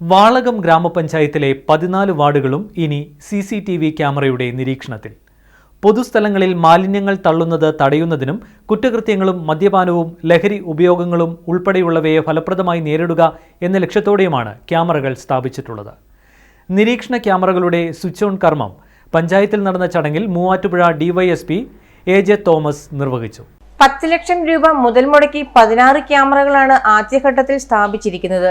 വാളകം ഗ്രാമപഞ്ചായത്തിലെ പതിനാല് വാർഡുകളും ഇനി സി സി ടി വി ക്യാമറയുടെ നിരീക്ഷണത്തിൽ. പൊതുസ്ഥലങ്ങളിൽ മാലിന്യങ്ങൾ തള്ളുന്നത് തടയുന്നതിനും കുറ്റകൃത്യങ്ങളും മദ്യപാനവും ലഹരി ഉപയോഗങ്ങളും ഉൾപ്പെടെയുള്ളവയെ ഫലപ്രദമായി നേരിടുക എന്ന ലക്ഷ്യത്തോടെയുമാണ് ക്യാമറകൾ സ്ഥാപിച്ചിട്ടുള്ളത്. നിരീക്ഷണ ക്യാമറകളുടെ സ്വിച്ച് ഓൺ കർമ്മം പഞ്ചായത്തിൽ നടന്ന ചടങ്ങിൽ Muvattupuzha DySP A J Thomas നിർവഹിച്ചു. പത്ത് ലക്ഷം രൂപ മുതൽ മുടക്കി പതിനാറ് ക്യാമറകളാണ് ആദ്യഘട്ടത്തിൽ സ്ഥാപിച്ചിരിക്കുന്നത്.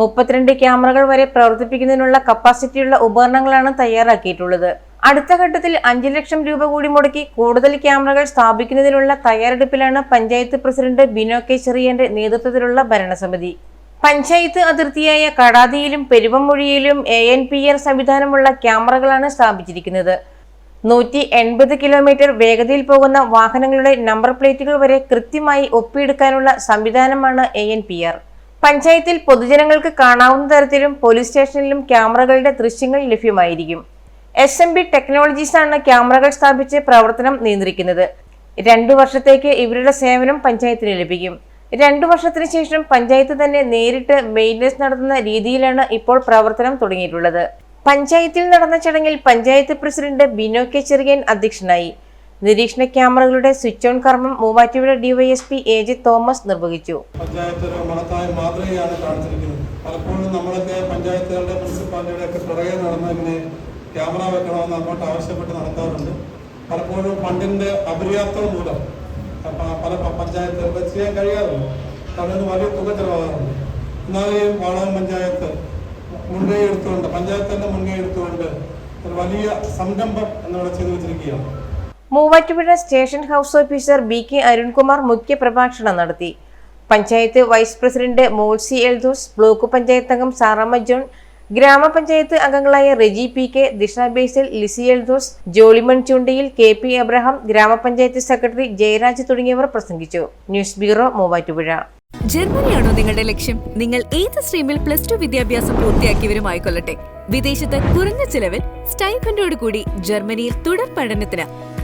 മുപ്പത്തിരണ്ട് ക്യാമറകൾ വരെ പ്രവർത്തിപ്പിക്കുന്നതിനുള്ള കപ്പാസിറ്റിയുള്ള ഉപകരണങ്ങളാണ് തയ്യാറാക്കിയിട്ടുള്ളത്. അടുത്ത ഘട്ടത്തിൽ അഞ്ച് ലക്ഷം രൂപ കൂടി മുടക്കി കൂടുതൽ ക്യാമറകൾ സ്ഥാപിക്കുന്നതിനുള്ള തയ്യാറെടുപ്പിലാണ് പഞ്ചായത്ത് പ്രസിഡന്റ് ബിനോ കെ ചെറിയന്റെ നേതൃത്വത്തിലുള്ള ഭരണസമിതി. പഞ്ചായത്ത് അതിർത്തിയായ കടാതിയിലും പെരുവമൊഴിയിലും എ എൻ പി ആർ സംവിധാനമുള്ള ക്യാമറകളാണ് സ്ഥാപിച്ചിരിക്കുന്നത്. നൂറ്റി എൺപത് കിലോമീറ്റർ വേഗതയിൽ പോകുന്ന വാഹനങ്ങളുടെ നമ്പർ പ്ലേറ്റുകൾ വരെ കൃത്യമായി ഒപ്പിയെടുക്കാനുള്ള സംവിധാനമാണ് എ എൻ പി ആർ. പഞ്ചായത്തിൽ പൊതുജനങ്ങൾക്ക് കാണാവുന്ന തരത്തിലും പോലീസ് സ്റ്റേഷനിലും ക്യാമറകളുടെ ദൃശ്യങ്ങൾ ലഭ്യമായിരിക്കും. എസ് എം ബി ടെക്നോളജീസാണ് ക്യാമറകൾ സ്ഥാപിച്ച് പ്രവർത്തനം നിയന്ത്രിക്കുന്നത്. രണ്ടു വർഷത്തേക്ക് ഇവരുടെ സേവനം പഞ്ചായത്തിന് ലഭിക്കും. രണ്ടു വർഷത്തിന് ശേഷം പഞ്ചായത്ത് തന്നെ നേരിട്ട് മെയിന്റനൻസ് നടത്തുന്ന രീതിയിലാണ് ഇപ്പോൾ പ്രവർത്തനം തുടങ്ങിയിട്ടുള്ളത്. പഞ്ചായത്തിൽ നടന്ന ചടങ്ങിൽ പഞ്ചായത്ത് പ്രസിഡന്റ് ബിനോ കെ ചെറിയൻ അധ്യക്ഷനായി. നിരീക്ഷണ ക്യാമറകളുടെ സ്വിച്ച് ഓൺ കർമ്മം Muvattupuzha DySP A J Thomas നിർവഹിച്ചു. പഞ്ചായത്ത് ഒരു മഹത്തായ കാണിച്ചിരിക്കുന്നത്. പലപ്പോഴും നമ്മളൊക്കെ പഞ്ചായത്തുകളുടെ മുനിസിപ്പാലിറ്റിയുടെ ഒക്കെ പിറകെ നടന്ന് ഇങ്ങനെ ക്യാമറ വെക്കണമെന്ന് അങ്ങോട്ട് ആവശ്യപ്പെട്ട് നടത്താറുണ്ട്. പലപ്പോഴും ഫണ്ടിന്റെ അപര്യാപ്തം മൂലം പല പഞ്ചായത്തുകൾക്ക് ചെയ്യാൻ കഴിയാറില്ല. അതിന് വലിയ തുക ചെലവാകാറുണ്ട്. എന്നാലും വളവും പഞ്ചായത്ത് മുൻകൈ എടുത്തുകൊണ്ട് പഞ്ചായത്തിന്റെ മുൻകൈ എടുത്തുകൊണ്ട് ഒരു വലിയ സംരംഭം എന്നിവിടെ ചെയ്തു വെച്ചിരിക്കുകയാണ്. Muvattupuzha station house officer B K Arunkumar മുഖ്യപ്രഭാഷണം നടത്തി. Panchayat vice president Molsy Eldhose block panchayat അംഗം സാറമ്മ ജോൺ ഗ്രാമപഞ്ചായത്ത് അംഗങ്ങളായ Reji P K Disha Basil Lissy Eldhose Jollymon Chundiyil K P Abraham ഗ്രാമപഞ്ചായത്ത് സെക്രട്ടറി ജയരാജ് തുടങ്ങിയവർ പ്രസംഗിച്ചു. News bureau Muvattupuzha. ജർമ്മനിയാണോ നിങ്ങളുടെ ലക്ഷ്യം? നിങ്ങൾ ഏത് സ്ട്രീമിൽ പ്ലസ് ടു വിദ്യാഭ്യാസം പൂർത്തിയാക്കിയവരുമായിക്കൊള്ളട്ടെ വിദേശത്ത് കുറഞ്ഞ ചിലവിൽ സ്റ്റൈഫൻഡോട് കൂടി ജർമ്മനിയിൽ തുടർ പഠനത്തിന്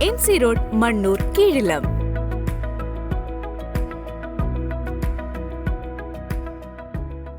M C road Mannoor Keezhillam